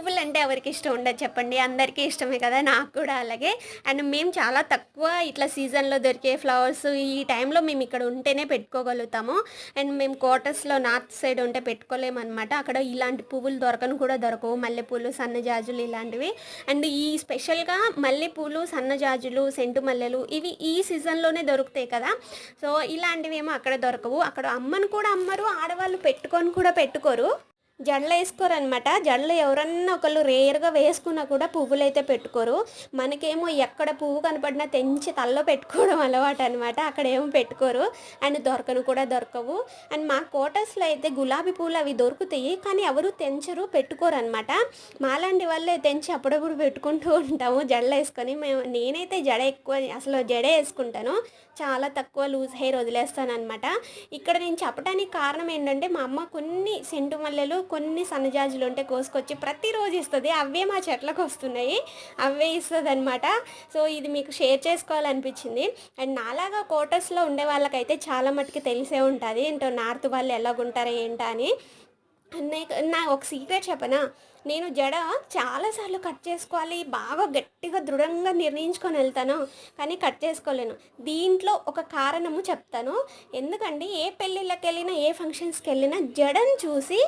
పువ్వులు అంటే ఎవరికి ఇష్టం ఉండదు చెప్పండి. అందరికీ ఇష్టమే కదా నాకు కూడా అలాగే. అండ్ మేము చాలా తక్కువ ఇట్లా సీజన్లో దొరికే ఫ్లవర్స్ ఈ టైంలో మేము ఇక్కడ ఉంటేనే పెట్టుకోగలుగుతాము. అండ్ మేము క్వార్టర్స్లో నార్త్ సైడ్ ఉంటే పెట్టుకోలేమన్నమాట. అక్కడ ఇలాంటి పువ్వులు దొరకను కూడా దొరకవు. మల్లెపూలు సన్నజాజులు ఇలాంటివి. అండ్ ఈ స్పెషల్గా మల్లెపూలు సన్నజాజులు సెంటు మల్లెలు ఇవి ఈ సీజన్లోనే దొరుకుతాయి కదా. సో ఇలాంటివి ఏమో అక్కడ దొరకవు. అక్కడ అమ్మను కూడా అమ్మరు ఆడవాళ్ళు పెట్టుకొని కూడా పెట్టుకోరు. జడలు వేసుకోరనమాట జడలు ఎవరన్నా ఒకళ్ళు రేయర్గా వేసుకున్నా కూడా పువ్వులు అయితే పెట్టుకోరు. మనకేమో ఎక్కడ పువ్వు కనపడినా తెంచి తల్లో పెట్టుకోవడం అలవాటు అనమాట అక్కడ ఏమో పెట్టుకోరు. అండ్ దొరకను కూడా దొరకవు. అండ్ మా కోటర్స్లో అయితే గులాబీ పూలు అవి దొరుకుతాయి. కానీ ఎవరు తెంచరు పెట్టుకోరు అనమాట మాలాంటి వాళ్ళే తెంచి అప్పుడప్పుడు పెట్టుకుంటూ ఉంటాము జడలు వేసుకొని. మేము నేనైతే జడ ఎక్కువ అసలు జడ వేసుకుంటాను. చాలా తక్కువ లూజ్ హెయిర్ వదిలేస్తాను అనమాట ఇక్కడ నేను చెప్పడానికి కారణం ఏంటంటే మా అమ్మ కొన్ని సెంటు మల్లెలు కొన్ని సన్నజాజులు ఉంటే కోసుకొచ్చి ప్రతిరోజు ఇస్తుంది. అవే మా చెట్లకు వస్తున్నాయి. అవే ఇస్తుంది అనమాట సో ఇది మీకు షేర్ చేసుకోవాలనిపించింది. అండ్ నాలాగా కోటర్స్లో ఉండే వాళ్ళకైతే చాలా మటుకు తెలిసే ఉంటుంది. ఏంటో నార్త్ వాళ్ళు ఎలాగుంటారో ఏంటా అని. నాకు నా ఒక సీక్రెట్ చెప్పనా? నేను జడ చాలాసార్లు కట్ చేసుకోవాలి బాగా గట్టిగా దృఢంగా నిర్ణయించుకొని వెళ్తాను కానీ కట్ చేసుకోలేను. దీంట్లో ఒక కారణము చెప్తాను. ఎందుకంటే ఏ పెళ్ళిళ్ళకి వెళ్ళినా ఏ ఫంక్షన్స్కి వెళ్ళినా జడను చూసి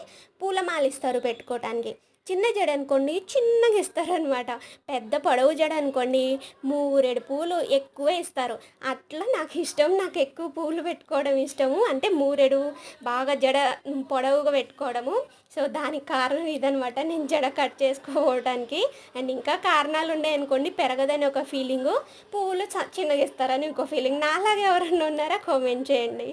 పూలమాలిస్తారు పెట్టుకోవటానికి చిన్న జడ అనుకోండి చిన్నగా ఇస్తారనమాట. పెద్ద పొడవు జడ అనుకోండి మూరెడు పూలు ఎక్కువ ఇస్తారు. అట్లా నాకు ఇష్టం నాకు ఎక్కువ పూలు పెట్టుకోవడం ఇష్టము. అంటే మూరెడు బాగా జడ పొడవుగా పెట్టుకోవడము. సో దానికి కారణం ఇదనమాట. నేను జడ కట్ చేసుకోవడానికి అండ్ ఇంకా కారణాలు ఉన్నాయి అనుకోండి పెరగదని ఒక ఫీలింగు. పువ్వులు చిన్నగా ఇస్తారని ఇంకో ఫీలింగ్. నాలాగా ఎవరన్నా ఉన్నారా? కామెంట్ చేయండి.